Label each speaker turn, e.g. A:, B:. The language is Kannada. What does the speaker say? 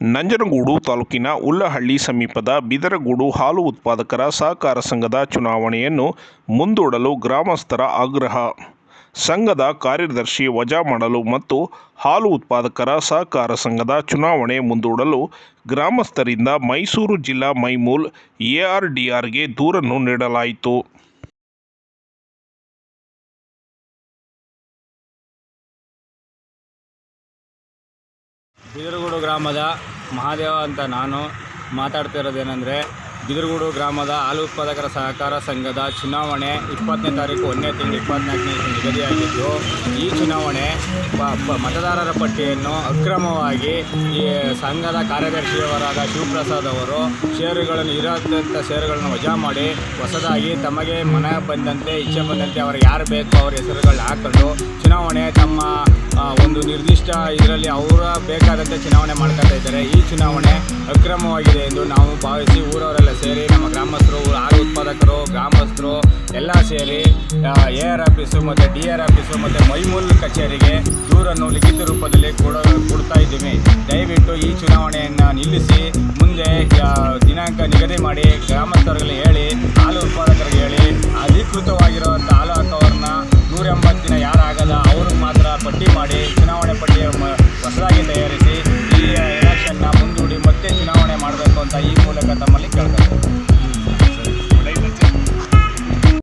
A: ನಂಜನಗೂಡು ತಾಲೂಕಿನ ಉಲ್ಲಹಳ್ಳಿ ಸಮೀಪದ ಬಿದರಗೂಡು ಹಾಲು ಉತ್ಪಾದಕರ ಸಹಕಾರ ಸಂಘದ ಚುನಾವಣೆಯನ್ನು ಮುಂದೂಡಲು ಗ್ರಾಮಸ್ಥರ ಆಗ್ರಹ. ಸಂಘದ ಕಾರ್ಯದರ್ಶಿ ವಜಾ ಮಾಡಲು ಮತ್ತು ಹಾಲು ಉತ್ಪಾದಕರ ಸಹಕಾರ ಸಂಘದ ಚುನಾವಣೆ ಮುಂದೂಡಲು ಗ್ರಾಮಸ್ಥರಿಂದ ಮೈಸೂರು ಜಿಲ್ಲಾ ಮೈಮೂಲ್ ಎಆರ್ಡಿಆರ್ಗೆ ದೂರನ್ನು ನೀಡಲಾಯಿತು.
B: ಬಿದಿರುಗೂಡು ಗ್ರಾಮದ ಮಹಾದೇವ ಅಂತ ನಾನು ಮಾತಾಡ್ತಿರೋದೇನೆಂದರೆ, ಬಿದಿರುಗೂಡು ಗ್ರಾಮದ ಹಾಲು ಉತ್ಪಾದಕರ ಸಹಕಾರ ಸಂಘದ ಚುನಾವಣೆ ಇಪ್ಪತ್ತನೇ ತಾರೀಕು ಒಂದನೇ ತಿಂಗಳು ಇಪ್ಪತ್ತ್ನಾಲ್ಕನೇ ನಿಗದಿಯಾಗಿದ್ದು ಈ ಚುನಾವಣೆ ಮತದಾರರ ಪಟ್ಟಿಯನ್ನು ಅಕ್ರಮವಾಗಿ ಈ ಸಂಘದ ಕಾರ್ಯದರ್ಶಿಯವರಾದ ಶಿವಪ್ರಸಾದ್ ಅವರು ಷೇರುಗಳನ್ನು ಇರೋದಂಥ ಷೇರುಗಳನ್ನು ವಜಾ ಮಾಡಿ ಹೊಸದಾಗಿ ತಮಗೆ ಮನ ಬಂದಂತೆ, ಇಚ್ಛೆ ಬಂದಂತೆ ಅವ್ರಿಗೆ ಯಾರು ಬೇಕೋ ಅವ್ರ ಹೆಸರುಗಳನ್ನ ಹಾಕೊಂಡು ಚುನಾವಣೆ ಒಂದು ನಿರ್ದಿಷ್ಟ ಇದರಲ್ಲಿ ಅವರ ಬೇಕಾದಂತೆ ಚುನಾವಣೆ ಮಾಡ್ಕೊತಾ ಇದ್ದಾರೆ. ಈ ಚುನಾವಣೆ ಅಕ್ರಮವಾಗಿದೆ ಎಂದು ನಾವು ಭಾವಿಸಿ ಊರವರೆಲ್ಲ ಸೇರಿ ನಮ್ಮ ಗ್ರಾಮಸ್ಥರು ಹಾಲು ಉತ್ಪಾದಕರು, ಗ್ರಾಮಸ್ಥರು ಎಲ್ಲ ಸೇರಿ ಎ ಆರ್ ಆಫೀಸು ಮತ್ತು ಡಿ ಆರ್ ಆಫೀಸು ಮತ್ತು ಮೈಮೂಲ್ ಕಚೇರಿಗೆ ದೂರನ್ನು ಲಿಖಿತ ರೂಪದಲ್ಲಿ ಕೊಡ, ಕೊಡ್ತಾ ಇದ್ದೀವಿ. ದಯವಿಟ್ಟು ಈ ಚುನಾವಣೆಯನ್ನು ನಿಲ್ಲಿಸಿ, ಮುಂದೆ ದಿನಾಂಕ ನಿಗದಿ ಮಾಡಿ ಗ್ರಾಮಸ್ಥರಿಗೆ ಮಾಡಿ ಚುನಾವಣೆ ಪಟ್ಟಿಯ ಹೊಸದಾಗಿ ತಯಾರಿಸಿ